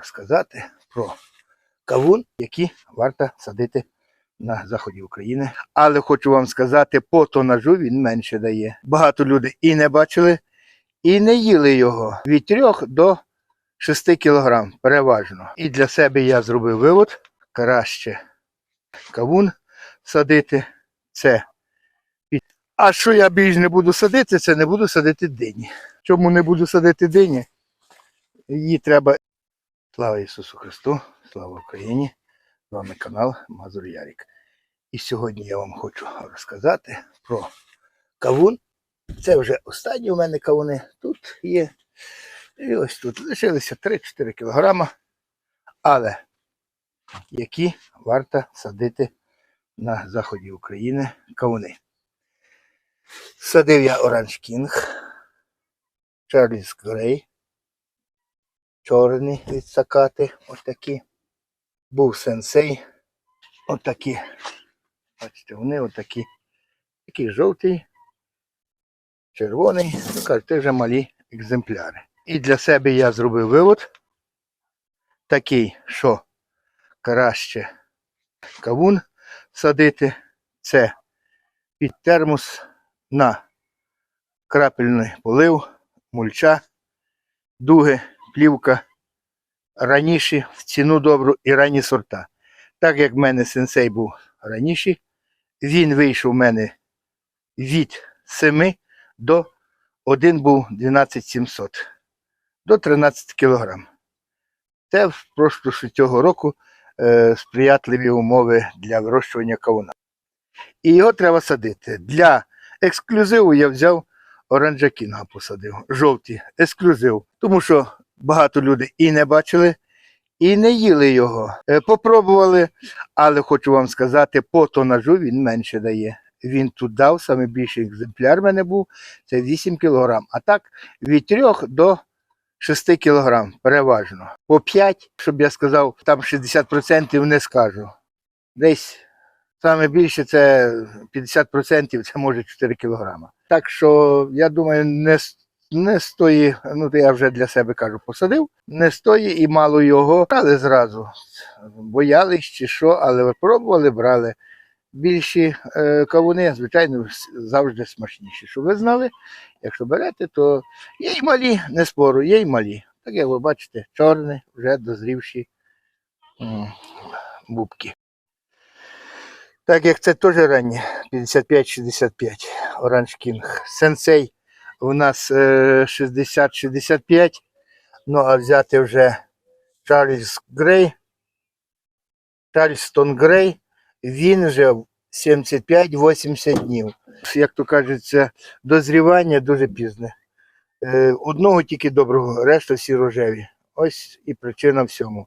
розказати про кавун, які варто садити на заході України. Але хочу вам сказати, по тонажу він менше дає. Багато людей і не бачили, і не їли його від 3 до 6 кілограм переважно. І для себе я зробив вивод, краще кавун садити. Це. А що я більш не буду садити, це не буду садити дині. Чому не буду садити дині? Її треба. Слава Ісусу Христу, слава Україні! З вами канал Мазур Ярік. І сьогодні я вам хочу розказати про кавун. Це вже останні у мене кавуни. Тут є. І ось тут лишилися 3-4 кілограма. Але які варто садити на заході України кавуни. Садив я Оранж Кінг, Чарльз Грей, чорні від сакати, отакі. Був сенсей, отакі. Бачите, вони отакі. Такий жовтий, червоний, ну кажуть, вже малі екземпляри. І для себе я зробив вивод такий, що краще кавун садити це під термос на крапельний полив, мульча, дуги, плівка, раніше в ціну добру і ранні сорта. Так як в мене сенсей був раніше, він вийшов у мене від 7 до 1 був 12700 до 13 кілограм. Це просто що цього року е, сприятливі умови для вирощування кавуна. І його треба садити. Для ексклюзиву я взяв оранжа кінга посадив. Жовті, ексклюзив. Тому що багато людей і не бачили, і не їли його. Е, Попробували, але хочу вам сказати, по тонажу він менше дає. Він тут дав, саме більший екземпляр в мене був, це 8 кг. А так від 3 до 6 кг переважно. По 5, щоб я сказав, там 60% не скажу. Десь саме більше це 50%, це може 4 кг. Так що я думаю, не, не стої, ну я вже для себе кажу, посадив, не стої і мало його, брали зразу. Боялись чи що, але пробували, брали. Більші е, кавуни, звичайно, завжди смачніші. Щоб ви знали, якщо берете, то є й малі, не спору, є й малі. Так як ви бачите, чорні, вже дозрівші бубки. Так як це теж ранні, 55-65, Оранж Кінг. Сенсей у нас е, 60-65. Ну, а взяти вже Чарльз Грей, Чарльстон Грей, він вже 75-80 днів. Як то кажеться, дозрівання дуже пізне. Е, Одного тільки доброго, решта всі рожеві. Ось і причина всьому.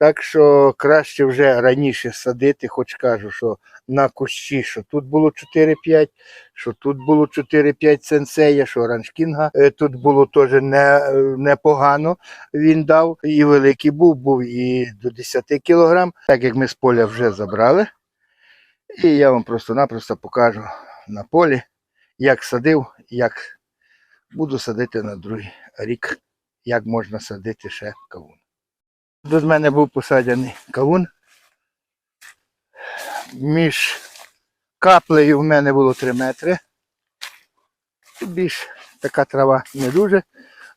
Так що краще вже раніше садити, хоч кажу, що на кущі, що тут було 4-5, що тут було 4-5 сенсея, що раншкінга. Е, Тут було теж не, непогано. Він дав. І великий був, був і до 10 кілограм, так як ми з поля вже забрали. І я вам просто-напросто покажу на полі, як садив, як буду садити на другий рік, як можна садити ще кавун. До мене був посаджений кавун. Між каплею в мене було 3 метри. Тут більш така трава не дуже,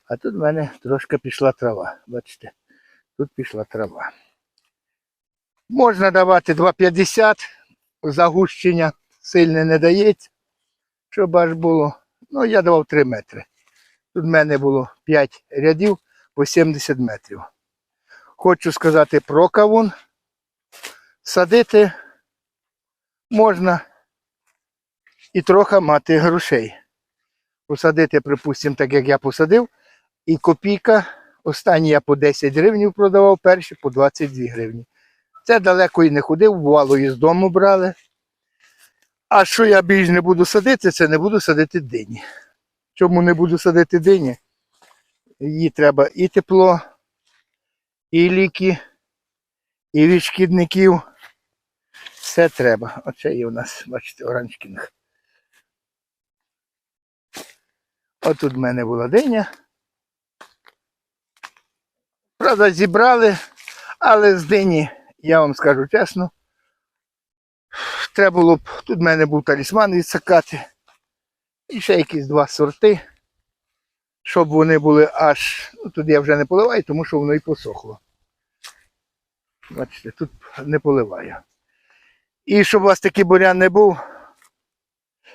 а тут в мене трошки пішла трава. Бачите, тут пішла трава. Можна давати 2,50, загущення сильне не дається, щоб аж було. Ну, я давав 3 метри. Тут в мене було 5 рядів по 70 метрів. Хочу сказати про кавун. Садити можна і трохи мати грошей. Посадити, припустимо, так як я посадив, і копійка. Останні я по 10 гривень продавав, перші по 22 гривні. Це далеко і не ходив, бувало і з дому брали. А що я більш не буду садити, це не буду садити дині. Чому не буду садити дині? Їй треба і тепло, і ліки, і від шкідників. Все треба. Оце є у нас, бачите, оранжкінг. Отут в мене була диня. Правда, зібрали, але з дині, я вам скажу чесно, треба було б, тут в мене був талісман відсакати. І ще якісь два сорти, щоб вони були аж, ну тут я вже не поливаю, тому що воно і посохло. Бачите, тут не поливаю. І щоб у вас такий бурян не був,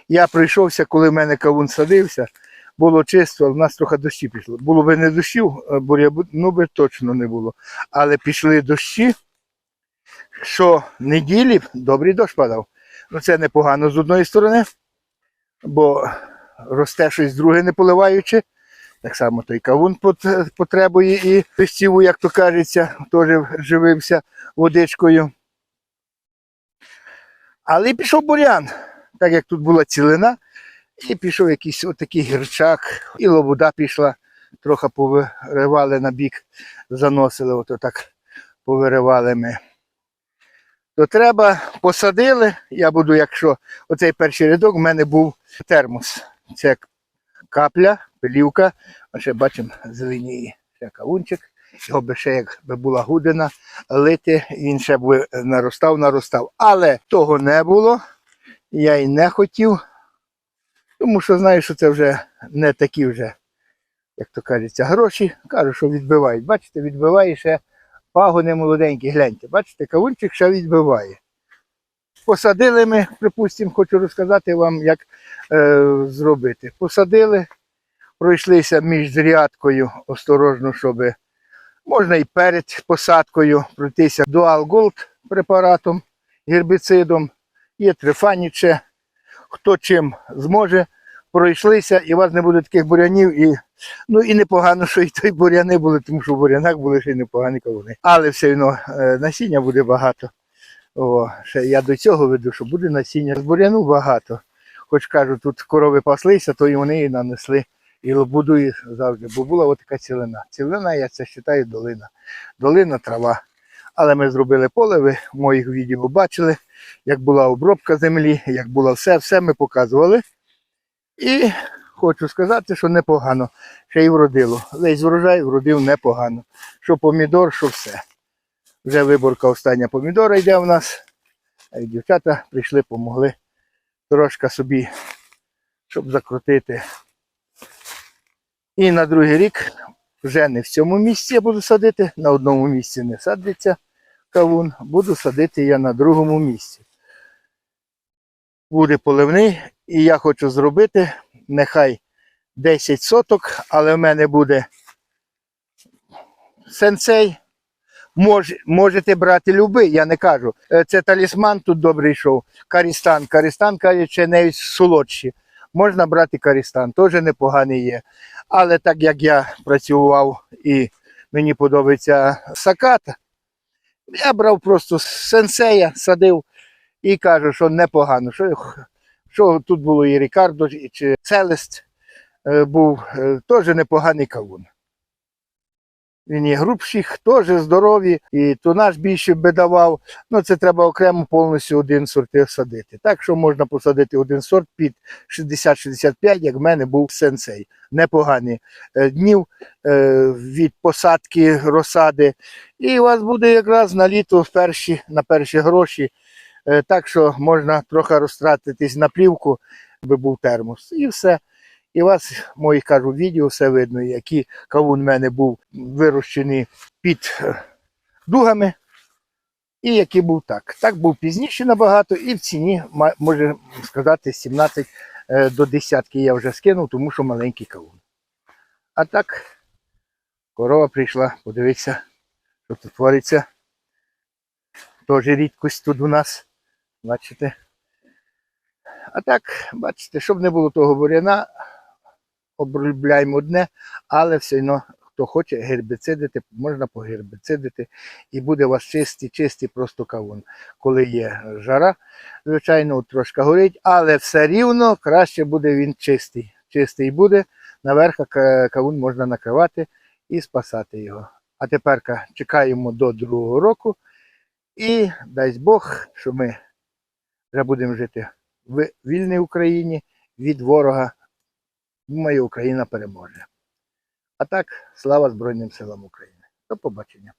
я прийшовся, коли в мене кавун садився, було чисто, в нас трохи дощі пішло. Було би не дощів, е, буря, ну би точно не було. Але пішли дощі, що неділі добрий дощ падав. Ну це непогано з одної сторони, бо росте щось друге не поливаючи. Так само той кавун потребує і пестіву, як то кажеться, теж живився водичкою. Але пішов бурян, так як тут була цілина, і пішов якийсь отакий гірчак, і лобода пішла, трохи повиривали на бік, заносили, ото так повиривали ми. То треба, посадили, я буду, якщо оцей перший рядок, в мене був термос. Це капля, пилівка, а ще бачимо зеленіє. Ще кавунчик. Його би ще якби була гудина лити, він ще б наростав, наростав. Але того не було. Я й не хотів, тому що знаю, що це вже не такі вже, як то кажеться, гроші. Кажу, що відбивають. Бачите, відбиває ще пагони молоденькі. Гляньте, бачите, кавунчик ще відбиває. Посадили ми, припустимо, хочу розказати вам, як е, зробити. Посадили, пройшлися між рядкою осторожно, щоб можна і перед посадкою пройтися Dual Gold препаратом, гербіцидом, є трифаніче, хто чим зможе, пройшлися, і у вас не буде таких бурянів. І, ну і непогано, що і той буряни були, тому що в бурянах були ще й непогані кавуни. Але все одно е, насіння буде багато. О, ще я до цього веду, що буде насіння. З буряну багато. Хоч кажу, тут корови паслися, то і вони і нанесли і лобуду завжди, бо була така цілина. Цілина, я це вважаю, долина. Долина, трава. Але ми зробили поле, ви в моїх відео бачили, як була обробка землі, як було все, все ми показували. І хочу сказати, що непогано. Ще й вродило. Весь врожай вродив непогано. Що помідор, що все. Вже виборка остання помідора йде у нас. А дівчата прийшли, помогли трошки собі, щоб закрутити. І на другий рік вже не в цьому місці я буду садити, на одному місці не садиться кавун, буду садити я на другому місці. Буде поливний, і я хочу зробити нехай 10 соток, але в мене буде сенсей. Мож, можете брати любий, я не кажу. Е, Це талісман тут добрий йшов. Карістан. Карістан, каже, ще навіть солодші. Можна брати карістан, теж непоганий є. Але так як я працював і мені подобається саката, я брав просто сенсея, садив і кажу, що непогано. Що, що тут було і Рікардо, чи Целест е, був е, теж непоганий кавун. Він є грубший, теж здорові, і тонаж більше би давав. Ну, це треба окремо повністю один сорт садити. Так що можна посадити один сорт під 60-65, як в мене був сенсей. Непогані е, днів е, від посадки розсади. І у вас буде якраз на літо перші, на перші гроші. Е, Так що можна трохи розтратитись на плівку, би був термос. І все. І вас, мої кажу, відео все видно, який кавун в мене був вирощений під е, дугами, і який був так. Так був пізніше набагато, і в ціні, може сказати, 17 е, до десятки я вже скинув, тому що маленький кавун. А так, корова прийшла, подивитися, що тут твориться. Теж рідкость тут у нас. Бачите. А так, бачите, щоб не було того буряна, обробляємо одне, але все одно, хто хоче гербіцидити, можна погербіцидити, і буде у вас чистий, чистий просто кавун. Коли є жара, звичайно, трошки горить, але все рівно краще буде він чистий. Чистий буде, наверх кавун можна накривати і спасати його. А тепер чекаємо до другого року. І дасть Бог, що ми вже будемо жити в вільній Україні від ворога. Думаю, Україна переможе. А так, слава Збройним силам України. До побачення.